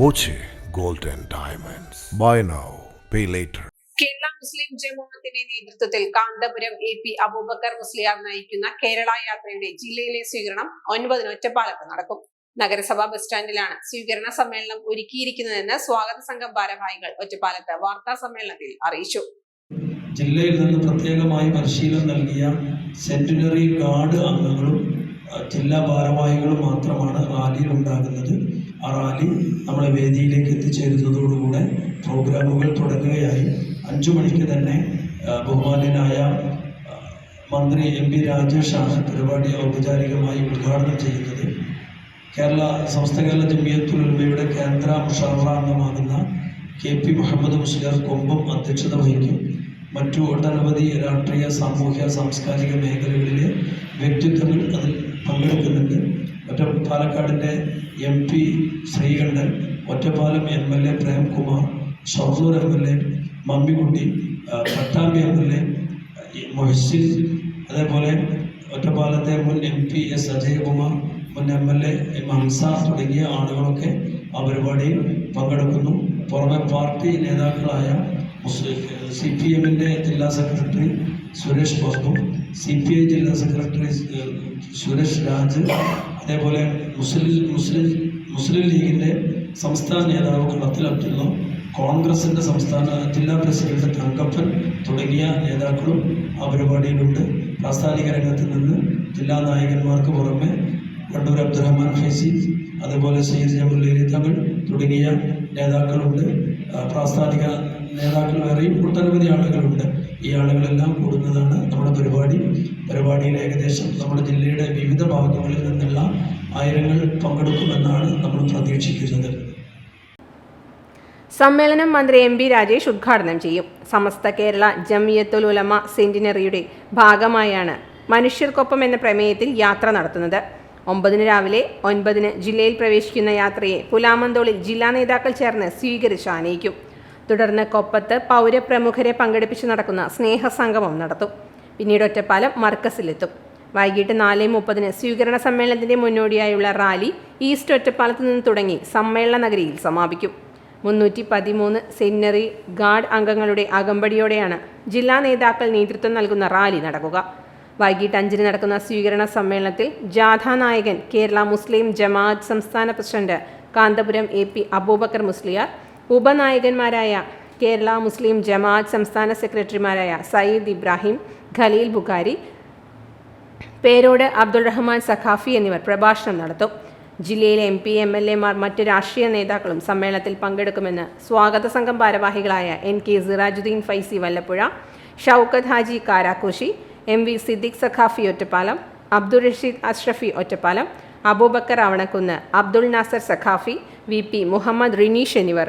Boche gold and diamonds. Buy now pay later Kerala Muslim ജമാഅത്തിന്റെ നേതൃത്വത്തിൽ Kanthapuram A P Abubakar Musliyar നയിക്കുന്ന കേരള യാത്രയുടെ ജില്ലയിലെ സ്വീകരണം ഒൻപതിന് ഒറ്റപ്പാലത്ത് നടക്കും. നഗരസഭാ ബസ് സ്റ്റാൻഡിലാണ് സ്വീകരണ സമ്മേളനം ഒരുക്കിയിരിക്കുന്നതെന്ന് സ്വാഗത സംഘം ഭാരവാഹികൾ ഒറ്റപ്പാലത്ത് വാർത്താ സമ്മേളനത്തിൽ അറിയിച്ചു. ജില്ലയിൽ നിന്ന് പ്രത്യേകമായി പരിശീലനം നൽകിയ സെന്റിനറി ഗാർഡ് അംഗങ്ങളും ജില്ലാ ഭാരവാഹികളും മാത്രമാണ് റാലിയിൽ ഉണ്ടാകുന്നത്. ആ റാലി നമ്മളെ വേദിയിലേക്ക് എത്തിച്ചേരുന്നതോടുകൂടെ പ്രോഗ്രാമുകൾ തുടങ്ങുകയായി. അഞ്ചു മണിക്ക് തന്നെ ബഹുമാന്യനായ മന്ത്രി എം പി രാജേഷാണ് പരിപാടി ഔപചാരികമായി ഉദ്ഘാടനം ചെയ്യുന്നത്. കേരള സംസ്ഥ കേരള ജമിയത്തുൽ ഉലമയുടെ കേന്ദ്ര മുഷാവറ അംഗമാകുന്ന കെ പി മുഹമ്മദ് മുസ്ലിയാർ കൊമ്പം അധ്യക്ഷത വഹിക്കും. മറ്റു ഒട്ടനവധി രാഷ്ട്രീയ സാമൂഹ്യ സാംസ്കാരിക മേഖലകളിലെ വ്യക്തിത്വങ്ങൾ അതിൽ പങ്കെടുക്കുന്നുണ്ട്. ഒറ്റ പാലക്കാടിന്റെ M P Sreekandan Ottapalam M L A Premkumar Shoranur M L A Mammikutty Pattambi M L A Mohsin അതേപോലെ ഒറ്റപ്പാലത്തെ മുൻ എം പി എസ് അജയകുമാർ മുൻ എം എൽ എ ഹംസ തുടങ്ങിയ ആളുകളൊക്കെ ആ പരിപാടിയിൽ പങ്കെടുക്കുന്നു. പുറമെ പാർട്ടി നേതാക്കളായ സി പി എമ്മിന്റെ ജില്ലാ secretary Suresh Babu C P I ജില്ലാ സെക്രട്ടറി സുരേഷ് രാജ് അതേപോലെ മുസ്ലിം മുസ്ലിം മുസ്ലിം ലീഗിന്റെ സംസ്ഥാന നേതാവ് കളത്തിൽ അബ്ദുള്ള കോൺഗ്രസിന്റെ സംസ്ഥാന ജില്ലാ പ്രസിഡന്റ് തങ്കപ്പൻ തുടങ്ങിയ നേതാക്കളും ആ പരിപാടിയിലുണ്ട്. പ്രാസ്ഥാനിക രംഗത്ത് നിന്ന് ജില്ലാ നായകന്മാർക്ക് പുറമെ വണ്ടൂർ അബ്ദുറഹ്മാൻ ഫൈസി അതുപോലെ സയ്യിദ് ജമുല്ലി തങ്ങൾ തുടങ്ങിയ നേതാക്കളുണ്ട്. പ്രാസ്ഥാനിക നേതാക്കൾ വേറെയും ഒട്ടനവധി ആളുകളുണ്ട്. ഈ ആളുകളെല്ലാം കൂടുന്നതാണ് നമ്മുടെ പരിപാടി. പരിപാടിയിൽ ഏകദേശം നമ്മുടെ ജില്ലയുടെ വിവിധ ഭാഗങ്ങളിൽ നിന്നുള്ള ആയിരങ്ങൾ പങ്കെടുക്കുമെന്നാണ് നമ്മൾ പ്രതീക്ഷിക്കുന്നത്. സമ്മേളനം മന്ത്രി എം പി രാജേഷ് ഉദ്ഘാടനം ചെയ്യും. സമസ്ത കേരള ജമിയത്തുൽ ഉലമ സെന്റിനറിയുടെ ഭാഗമായാണ് മനുഷ്യർക്കൊപ്പം എന്ന പ്രമേയത്തിൽ യാത്ര നടത്തുന്നത്. ഒമ്പതിന് രാവിലെ ഒൻപതിന് ജില്ലയിൽ പ്രവേശിക്കുന്ന യാത്രയെ പുലാമന്തോളിൽ ജില്ലാ നേതാക്കൾ ചേർന്ന് സ്വീകരിച്ച് ആനയിക്കും. തുടർന്ന് കൊപ്പത്ത് പൗരപ്രമുഖരെ പങ്കെടുപ്പിച്ച് നടക്കുന്ന സ്നേഹസംഗമം നടത്തും. പിന്നീട് ഒറ്റപ്പാലം മർക്കസിലെത്തും. വൈകിട്ട് നാല് മുപ്പതിന് സ്വീകരണ സമ്മേളനത്തിന്റെ മുന്നോടിയായുള്ള റാലി ഈസ്റ്റ് ഒറ്റപ്പാലത്ത് നിന്ന് തുടങ്ങി സമ്മേളന നഗരിയിൽ സമാപിക്കും. മുന്നൂറ്റി പതിമൂന്ന് സെന്നറി ഗാർഡ് അംഗങ്ങളുടെ അകമ്പടിയോടെയാണ് ജില്ലാ നേതാക്കൾ നേതൃത്വം നൽകുന്ന റാലി നടക്കുക. വൈകിട്ട് അഞ്ചിന് നടക്കുന്ന സ്വീകരണ സമ്മേളനത്തിൽ ജാഥാ നായകൻ കേരള മുസ്ലിം ജമാഅത്ത് സംസ്ഥാന president Kanthapuram A P Abubakar Musliyar ഉപനായകന്മാരായ Kerala Muslim ജമാഅത്ത് സംസ്ഥാന സെക്രട്ടറിമാരായ സയ്യിദ് ഇബ്രാഹിം ഖലീൽ ബുഖാരി പേരോട് അബ്ദുൾ റഹ്മാൻ സഖാഫി എന്നിവർ പ്രഭാഷണം നടത്തും. ജില്ലയിലെ എം പി എം എൽ എമാർ മറ്റ് രാഷ്ട്രീയ നേതാക്കളും സമ്മേളനത്തിൽ പങ്കെടുക്കുമെന്ന് സ്വാഗത സംഘം ഭാരവാഹികളായ N K Sirajuddin Faizy Vallappuzha Shoukath Haji Karakkoshi M V Siddique Saqafi Ottapalam Abdul Rasheed Ashrafi Ottapalam Abubakar Avanakkunnu Abdul Nasar Saqafi V P Muhammad Rineesh എന്നിവർ